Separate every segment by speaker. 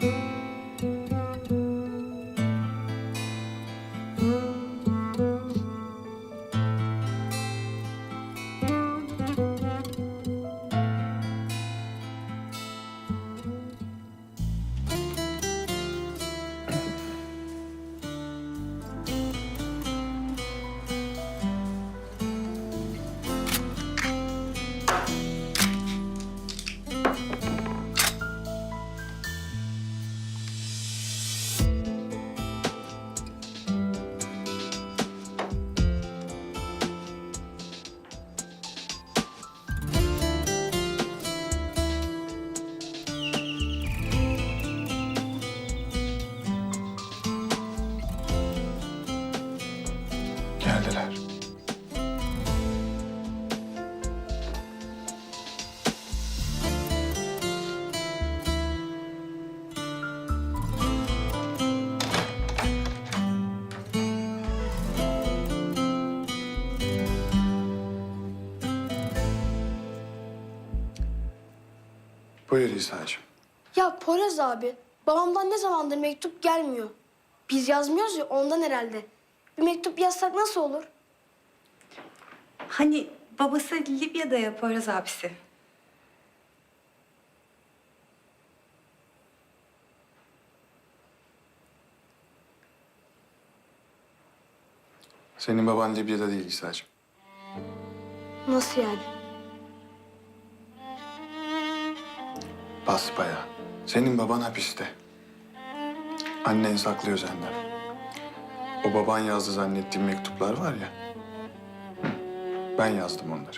Speaker 1: Thank you. geldiler. Buyur İsa'cığım.
Speaker 2: Ya Poyraz abi, babamdan ne zamandır mektup gelmiyor. Biz yazmıyoruz ya ondan herhalde. Bir mektup yazsak nasıl olur?
Speaker 3: Hani babası Libya'da ya Poyraz abisi.
Speaker 1: Senin baban Libya'da değil İsa'cığım.
Speaker 2: Nasıl yani?
Speaker 1: Basbaya. Senin baban hapiste. Annen saklıyor senden. O baban yazdı zannettiğim mektuplar var ya. Ben yazdım onları.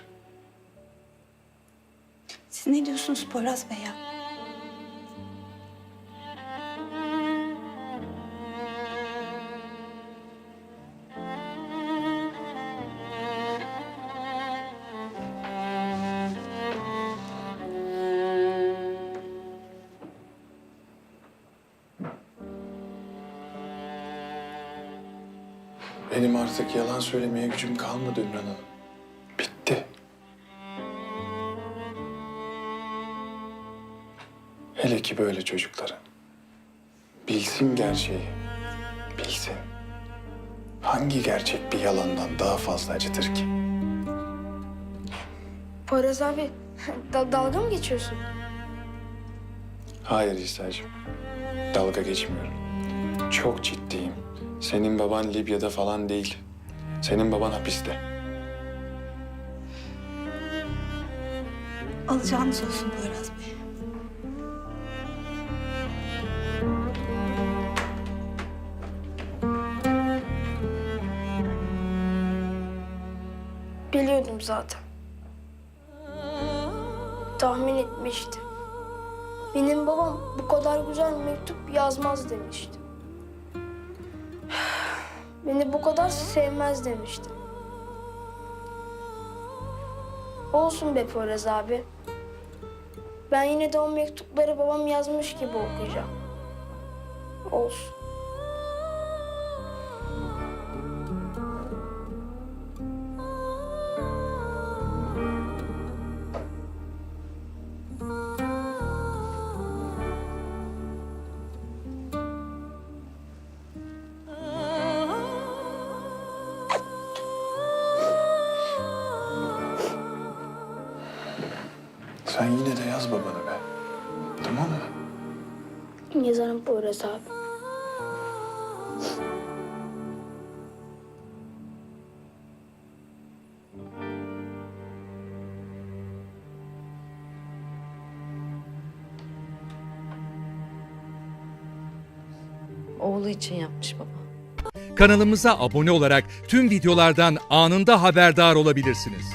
Speaker 3: Siz ne diyorsunuz Poyraz Bey ya?
Speaker 1: Benim artık yalan söylemeye gücüm kalmadı Ümran Hanım. Bitti. Hele ki böyle çocuklara. Bilsin gerçeği. Bilsin. Hangi gerçek bir yalandan daha fazla acıtır ki?
Speaker 2: Poyraz abi, da- dalga mı geçiyorsun?
Speaker 1: Hayır İsa'cığım. Dalga geçmiyorum. Çok ciddiyim. Senin baban Libya'da falan değil. Senin baban hapiste.
Speaker 3: Alacağınız olsun Poyraz Bey.
Speaker 2: Biliyordum zaten. Tahmin etmiştim. Benim babam bu kadar güzel mektup yazmaz demişti. Beni bu kadar sevmez demişti. Olsun be Poyraz abi. Ben yine de o mektupları babam yazmış gibi okuyacağım. Olsun.
Speaker 1: Sen yine de yaz babanı be. Tamam mı?
Speaker 2: Yazarım Poyraz abi.
Speaker 4: Oğlu için yapmış baba.
Speaker 5: Kanalımıza abone olarak tüm videolardan anında haberdar olabilirsiniz.